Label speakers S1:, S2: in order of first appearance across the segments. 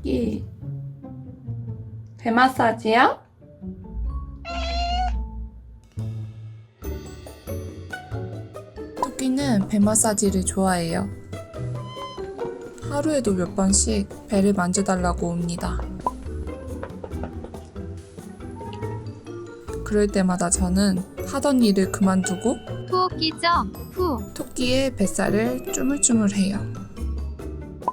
S1: 토끼. 배 마사지야?
S2: 토끼는 배 마사지를 좋아해요. 하루에도 몇 번씩 배를 만져달라고 옵니다. 그럴 때마다 저는 하던 일을 그만두고
S3: 토끼점 후
S2: 토끼의 뱃살을 쪼물쪼물해요.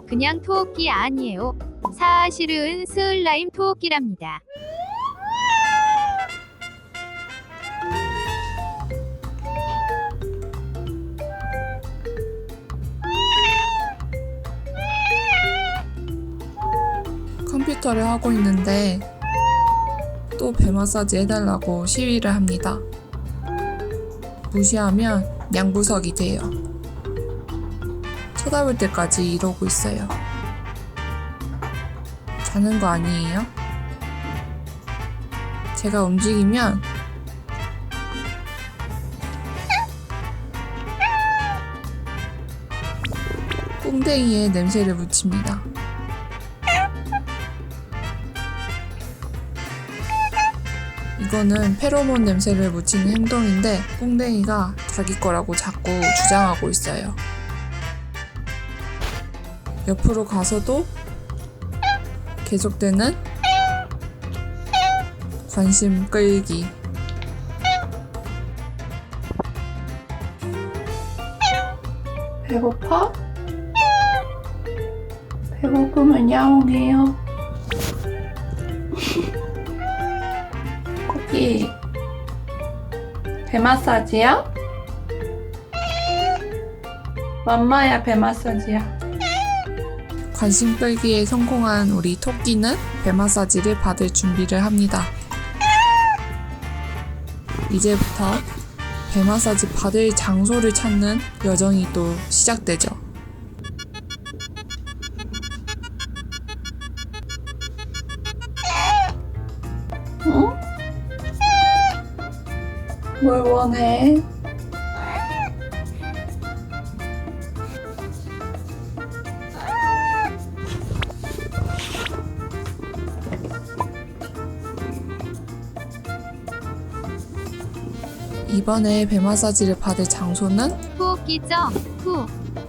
S3: 그냥 토끼 아니에요. 사실은 스을라임 토끼랍니다.
S2: 컴퓨터를 하고 있는데 또 배 마사지 해달라고 시위를 합니다. 무시하면 양부석이 돼요. 쳐다볼 때까지 이러고 있어요. 자는 거 아니에요? 제가 움직이면 꽁댕이에 냄새를 묻힙니다. 이거는 페로몬 냄새를 묻히는 행동인데 꽁댕이가 자기 거라고 자꾸 주장하고 있어요. 옆으로 가서도 계속되는 관심 끌기.
S1: 배고파? 배고프면 야옹해요. 토끼. 배 마사지야? 맘마야 배 마사지야.
S2: 관심 끌기에 성공한 우리 토끼는 배 마사지를 받을 준비를 합니다. 이제부터 배 마사지 받을 장소를 찾는 여정이 또 시작되죠.
S1: 응? 뭘 원해?
S2: 이번에 배 마사지를 받을 장소는
S3: 토끼점 후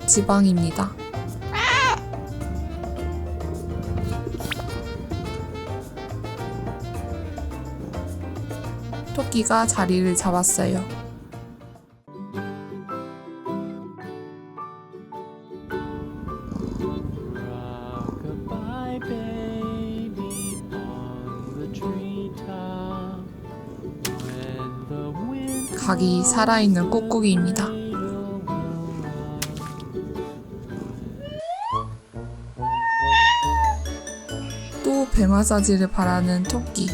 S2: 지방입니다. 토끼가 자리를 잡았어요. 각이 살아있는 꾹꾹이입니다. 또 배 마사지를 바라는 토끼.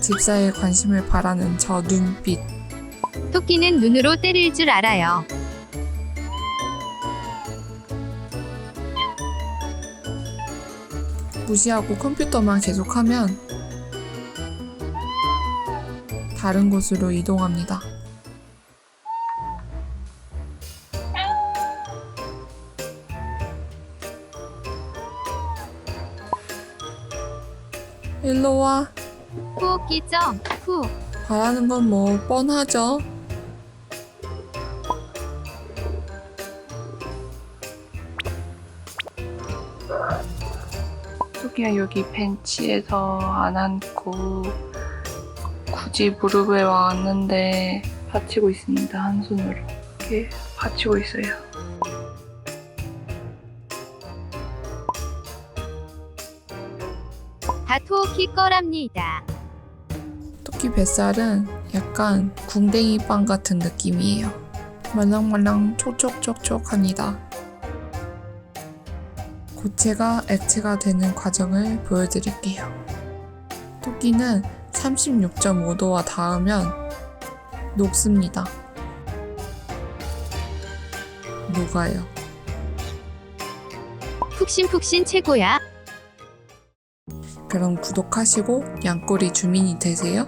S2: 집사의 관심을 바라는 저 눈빛.
S3: 토끼는 눈으로 때릴 줄 알아요.
S2: 무시하고 컴퓨터만 계속하면 다른 곳으로 이동합니다. 일로 와.
S3: 토끼점 후
S2: 바라는 건 뭐 뻔하죠.
S1: 토끼야 여기 벤치에서 안 앉고 굳이 무릎에 왔는데 받치고 있습니다 한 손으로 이렇게 받치고 있어요.
S3: 다 토끼 거랍니다.
S2: 토끼 뱃살은 약간 궁뎅이 빵 같은 느낌이에요. 말랑말랑 촉촉촉촉합니다. 고체가 액체가 되는 과정을 보여드릴게요. 토끼는 36.5도와 닿으면 녹습니다. 녹아요.
S3: 푹신푹신 최고야.
S2: 그럼 구독하시고 양꼬리 주민이 되세요.